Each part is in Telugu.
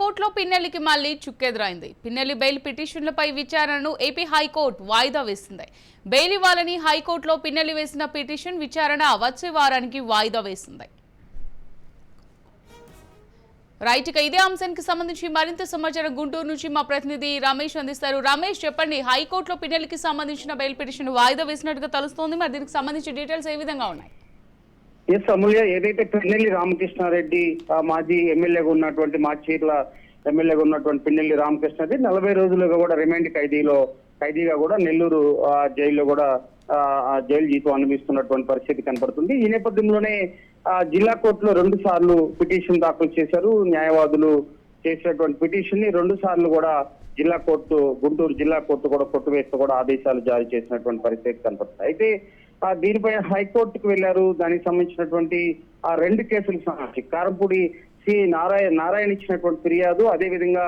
కోర్టులో పిన్నెల్లికి మళ్ళీ చుక్కెదురైంది. పిన్నెల్లి బెయిల్ పిటిషన్లపై విచారణను ఏపీ హైకోర్టు వాయిదా వేసింది. బెయిల్ ఇవ్వాలని హైకోర్టులో పిన్నెల్లి వేసిన పిటిషన్ విచారణ వచ్చే వారానికి వాయిదా వేసింది. రైట్ ఇక ఇదే అంశానికి సంబంధించి మరింత సమాచారం గుంటూరు నుంచి మా ప్రతినిధి రమేష్ అందిస్తారు. రమేష్ చెప్పండి హైకోర్టులో పిన్నెల్లికి సంబంధించిన బెయిల్ పిటిషన్ వాయిదా వేసినట్టుగా తెలుస్తోంది. మరి దీనికి సంబంధించి డీటెయిల్స్ ఏ విధంగా ఉన్నాయి? ఎస్ అమూల్య ఏదైతే పిన్నెల్లి రామకృష్ణారెడ్డి మాజీ ఎమ్మెల్యేగా ఉన్నటువంటి మా చీర్ల ఎమ్మెల్యేగా ఉన్నటువంటి పిన్నెల్లి రామకృష్ణారెడ్డి నలభై రోజులుగా కూడా రిమాండ్ ఖైదీలో ఖైదీగా కూడా నెల్లూరు ఆ, జైల్లో కూడా జైలు జీతం అనుభవిస్తున్నటువంటి పరిస్థితి కనపడుతుంది. ఈ నేపథ్యంలోనే ఆ, జిల్లా కోర్టులో రెండు సార్లు పిటిషన్ దాఖలు చేశారు. న్యాయవాదులు చేసినటువంటి పిటిషన్ని రెండు సార్లు కూడా జిల్లా కోర్టు గుంటూరు జిల్లా కోర్టు కూడా కొట్టువేస్తూ కూడా ఆదేశాలు జారీ చేసినటువంటి పరిస్థితి కనపడుతుంది. అయితే దీనిపై హైకోర్టుకు వెళ్ళారు దానికి సంబంధించినటువంటి ఆ రెండు కేసులకు సంబంధించి కారంపూడి సి నారాయణ నారాయణ ఇచ్చినటువంటి ఫిర్యాదు అదే విధంగా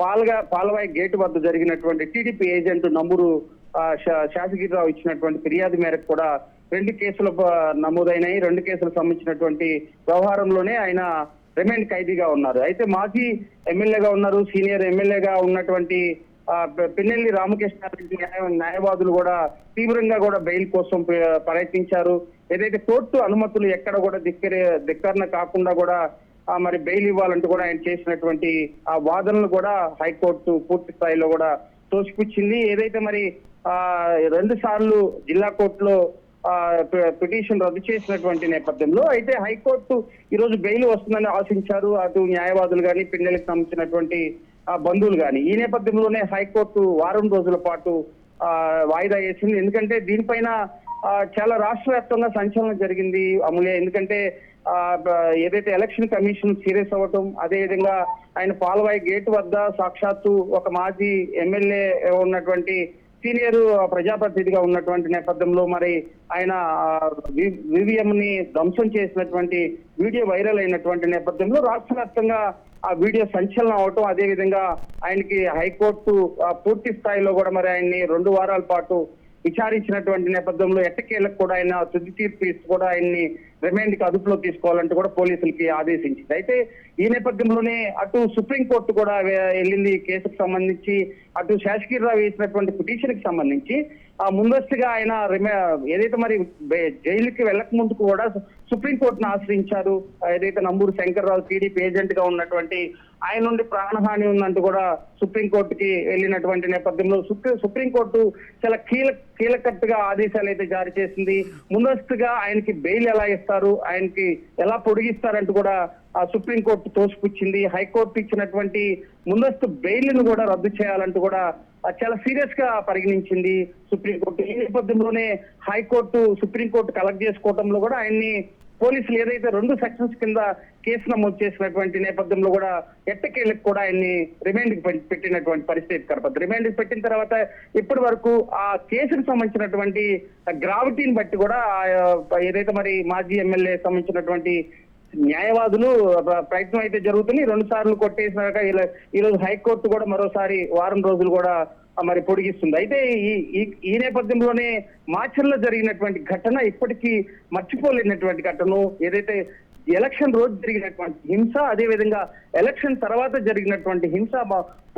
పాల్గా పాలవాయి గేటు వద్ద జరిగినటువంటి టీడీపీ ఏజెంట్ నంబూరు శాసగిరిరావు ఇచ్చినటువంటి ఫిర్యాదు మేరకు కూడా రెండు కేసులు నమోదైనాయి. రెండు కేసులకు సంబంధించినటువంటి వ్యవహారంలోనే ఆయన రిమాండ్ ఖైదీగా ఉన్నారు. అయితే మాజీ ఎమ్మెల్యేగా ఉన్నారు సీనియర్ ఎమ్మెల్యేగా ఉన్నటువంటి పిన్నెల్లి రామకృష్ణారెడ్డి న్యాయవాదులు కూడా తీవ్రంగా కూడా బెయిల్ కోసం ప్రయత్నించారు. ఏదైతే కోర్టు అనుమతులు ఎక్కడ కూడా ధిక్కరి ధిక్కరణ కాకుండా కూడా ఆ, మరి బెయిల్ ఇవ్వాలంటూ కూడా ఆయన చేసినటువంటి ఆ వాదనలు కూడా హైకోర్టు పూర్తి స్థాయిలో కూడా తోసిపుచ్చింది. ఏదైతే మరి ఆ రెండు సార్లు జిల్లా కోర్టులో ఆ, పిటిషన్ రద్దు చేసినటువంటి నేపథ్యంలో అయితే హైకోర్టు ఈ రోజు బెయిల్ వస్తుందని ఆశించారు. అటు న్యాయవాదులు కానీ పిన్నెలకు సంబంధించినటువంటి బంధువులు కానీ ఈ నేపథ్యంలోనే హైకోర్టు వారం రోజుల పాటు వాయిదా వేసింది. ఎందుకంటే దీనిపైన చాలా రాష్ట్ర వ్యాప్తంగా సంచలనం జరిగింది అమూల్య. ఎందుకంటే ఏదైతే ఎలక్షన్ కమిషన్ సీరియస్ అవ్వటం అదే విధంగా ఆయన పాలవాయి గేట్ వద్ద సాక్షాత్తు ఒక మాజీ ఎమ్మెల్యే ఉన్నటువంటి సీనియర్ ప్రజాప్రతినిధిగా ఉన్నటువంటి నేపథ్యంలో మరి ఆయన వివిఎం ని ధ్వంసం చేసినటువంటి వీడియో వైరల్ అయినటువంటి నేపథ్యంలో రాష్ట్ర వ్యాప్తంగా ఆ వీడియో సంచలనం అవటం అదే విధంగా ఆయనకి హైకోర్టు పూర్తి స్థాయిలో కూడా మరి ఆయన్ని రెండు వారాల పాటు విచారించినటువంటి నేపథ్యంలో ఎట్టకేలకు కూడా ఆయన తుది తీర్పు ఇస్తూ కూడా ఆయన్ని రిమాండ్కి అదుపులో తీసుకోవాలంటూ కూడా పోలీసులకి ఆదేశించింది. అయితే ఈ నేపథ్యంలోనే అటు సుప్రీంకోర్టు కూడా వెళ్ళింది కేసుకు సంబంధించి. అటు శాసకీయరావు వేసినటువంటి పిటిషన్కి సంబంధించి. ఆ ముందస్తుగా ఆయన రిమా ఏదైతే మరి జైలుకి వెళ్ళక ముందుకు కూడా సుప్రీంకోర్టును ఆశ్రయించారు. ఏదైతే నంబూరు శంకర్రావు టీడీపీ ఏజెంట్గా ఉన్నటువంటి ఆయన నుండి ప్రాణహాని ఉందంటూ కూడా సుప్రీంకోర్టుకి వెళ్ళినటువంటి నేపథ్యంలో సుప్రీ- సుప్రీంకోర్టు చాలా కీలక కీలకట్టుగా ఆదేశాలు అయితే జారీ చేసింది. ముందస్తుగా ఆయనకి బెయిల్ ఎలా ఇస్తారు? ఆయనకి ఎలా పొడిగిస్తారంటూ కూడా ఆ సుప్రీంకోర్టు తోసిపుచ్చింది. హైకోర్టు ఇచ్చినటువంటి ముందస్తు బెయిల్ను కూడా రద్దు చేయాలంటూ కూడా చాలా సీరియస్గా పరిగణించింది సుప్రీంకోర్టు. ఈ నేపథ్యంలోనే హైకోర్టు సుప్రీంకోర్టు కలెక్ట్ చేసుకోవడంలో కూడా ఆయన్ని పోలీసులు ఏదైతే రెండు సెక్షన్స్ కింద కేసు నమోదు చేసినటువంటి నేపథ్యంలో కూడా ఎట్టకేళ్ళకి కూడా ఆయన్ని రిమాండ్ పెట్టినటువంటి పరిస్థితి కనపడుతుంది. రిమాండ్ పెట్టిన తర్వాత ఇప్పటి వరకు ఆ కేసుకు సంబంధించినటువంటి గ్రావిటీని బట్టి కూడా ఏదైతే మరి మాజీ ఎమ్మెల్యే సంబంధించినటువంటి న్యాయవాదులు ప్రయత్నం అయితే జరుగుతుంది రెండు సార్లు కొట్టేసినాక ఈ రోజు హైకోర్టు కూడా మరోసారి వారం రోజులు కూడా మరి పొడిగిస్తుంది. అయితే ఈ ఈ- నేపథ్యంలోనే మార్చిల్లో జరిగినటువంటి ఘటన ఇప్పటికీ మర్చిపోలేనటువంటి ఘటన ఏదైతే ఎలక్షన్ రోజు జరిగినటువంటి హింస అదే విధంగా ఎలక్షన్ తర్వాత జరిగినటువంటి హింస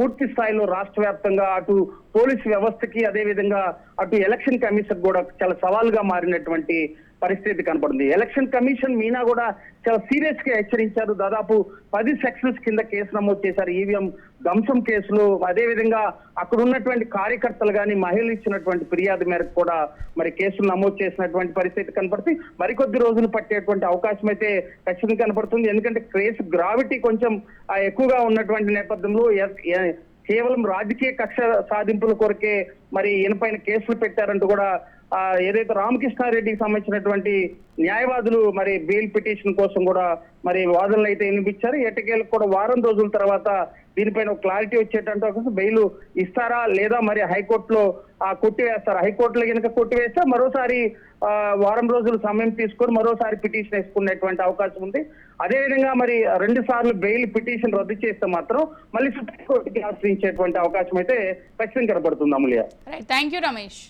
పూర్తి స్థాయిలో రాష్ట్ర వ్యాప్తంగా అటు పోలీస్ వ్యవస్థకి అదే విధంగా అటు ఎలక్షన్ కమిషన్ కూడా చాలా సవాల్గా మారినటువంటి పరిస్థితి కనపడింది. ఎలక్షన్ కమిషన్ మీనా కూడా చాలా సీరియస్గా హెచ్చరించారు. దాదాపు పది సెక్షన్స్ కింద కేసు నమోదు చేశారు. ఈవీఎం ధ్వంసం కేసులు అదే విధంగా అక్కడ ఉన్నటువంటి కార్యకర్తలు కానీ మహిళలు ఇచ్చినటువంటి ఫిర్యాదు మేరకు కూడా మరి కేసులు నమోదు చేసినటువంటి పరిస్థితి కనపడుతుంది. మరికొద్ది రోజులు పట్టేటువంటి అవకాశం అయితే ఖచ్చితంగా కనపడుతుంది. ఎందుకంటే కేసు గ్రావిటీ కొంచెం ఎక్కువగా ఉన్నటువంటి నేపథ్యంలో కేవలం రాజకీయ కక్ష సాధింపుల కొరకే మరి ఈయనపైన కేసులు పెట్టారంటూ కూడా ఆ, ఏదైతే రామకృష్ణారెడ్డికి సంబంధించినటువంటి న్యాయవాదులు మరి బెయిల్ పిటిషన్ కోసం కూడా మరి వాదనలు అయితే వినిపించారు. ఎటకేలకు కూడా వారం రోజుల తర్వాత దీనిపైన క్లారిటీ వచ్చేటంటే బెయిల్ ఇస్తారా లేదా మరి హైకోర్టులో ఆ కొట్టివేస్తారా? హైకోర్టులో కనుక కొట్టివేస్తే మరోసారి ఆ, వారం రోజులు సమయం తీసుకొని మరోసారి పిటిషన్ వేసుకునేటువంటి అవకాశం ఉంది. అదేవిధంగా మరి రెండు సార్లు బెయిల్ పిటిషన్ రద్దు చేస్తే మాత్రం మళ్ళీ సుప్రీంకోర్టుకి ఆశ్రయించేటువంటి అవకాశం అయితే ఖచ్చితంగా కనబడుతుంది అమూల్య. Thank you Ramesh